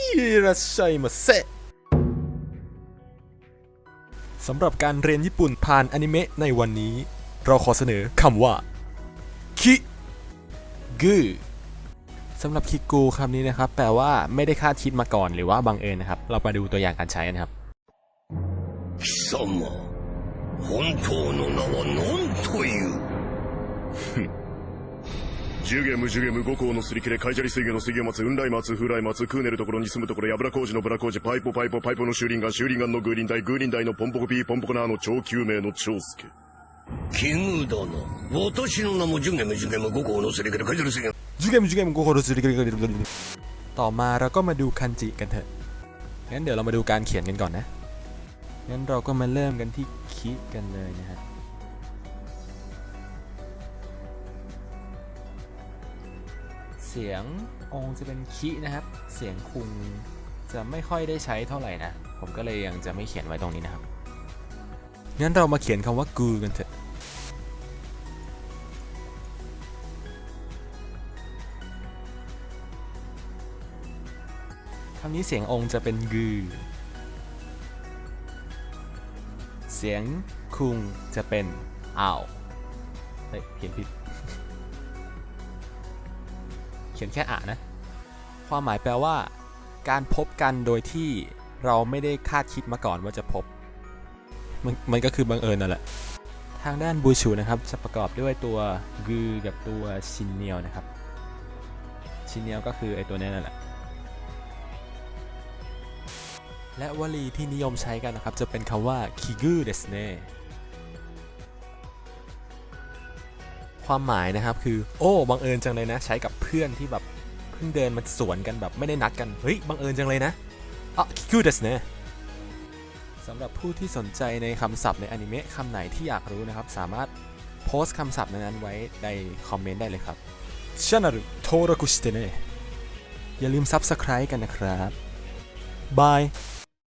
อิราชัยมาเซะสำหรับการเรียนญี่ปุ่นผ่านอนิเมะในวันนี้ เราขอเสนอคำว่า คิกือสำหรับคิกูคำนี้นะครับ แปลว่าไม่ได้คาดคิดมาก่อนหรือว่าบังเอิญนะครับ เรามาดูตัวอย่างการใช้กันครับ 貴様本当の名は何という ジュゲムジュゲム五行のすり切れカイジャリ水魚の水魚松雲来松風来松クーネルところに住むところヤブラ工事のブラ工事パイポパイポパイポの修輪岩修輪岩のグーリンダイグーリンダイのポンポコピーポンポコナーの超救命の長介奇遇だな私の名もジュゲムジュゲム五行のすり切れカイジャリ水魚 จูเกมจูเกมโกโคโรสึริต่อมาเราก็มาดูคันจิกันเถอะ งั้นเดี๋ยวเรามาดูการเขียนกันก่อนนะ งั้นเราก็มาเริ่มกันที่คิกันเลยนะฮะ เสียงองจะเป็นคินะครับ เสียงคุงจะไม่ค่อยได้ใช้เท่าไหร่นะ ผมก็เลยยังจะไม่เขียนไว้ตรงนี้นะครับ งั้นเรามาเขียนคำว่ากูกันเถอะ คำนี้เสียงองจะเป็นกือเสียงคุงจะเป็นอ้าวเฮ้ยเขียนผิด เขียนแค่อะนะ ความหมายแปลว่า การพบกันโดยที่เราไม่ได้คาดคิดมาก่อนว่าจะพบ มันมันก็คือบังเอิญนั่นแหละ ทางด้านบูชูนะครับจะประกอบด้วยตัวกือกับตัวชินเนียวนะครับ ชินเนียวก็คือไอตัวนี้นั่นแหละ และวลีที่นิยมใช้กันนะครับจะเป็นคำว่าคิกุเดสเน ความหมายนะครับคือ โอ้บังเอิญจังเลยนะ ใช้กับเพื่อนที่แบบเพิ่งเดินมาสวนกันแบบไม่ได้นัดกัน เฮ้ยบังเอิญจังเลยนะอ่ะคิกุเดสเนสำหรับผู้ที่สนใจในคำศัพท์ในอนิเมะคำไหนที่อยากรู้นะครับ สามารถโพสต์คำศัพท์นั้นๆไว้ในคอมเมนต์ได้เลยครับช anel 登録してねอย่าลืม Subscribe กันนะครับบาย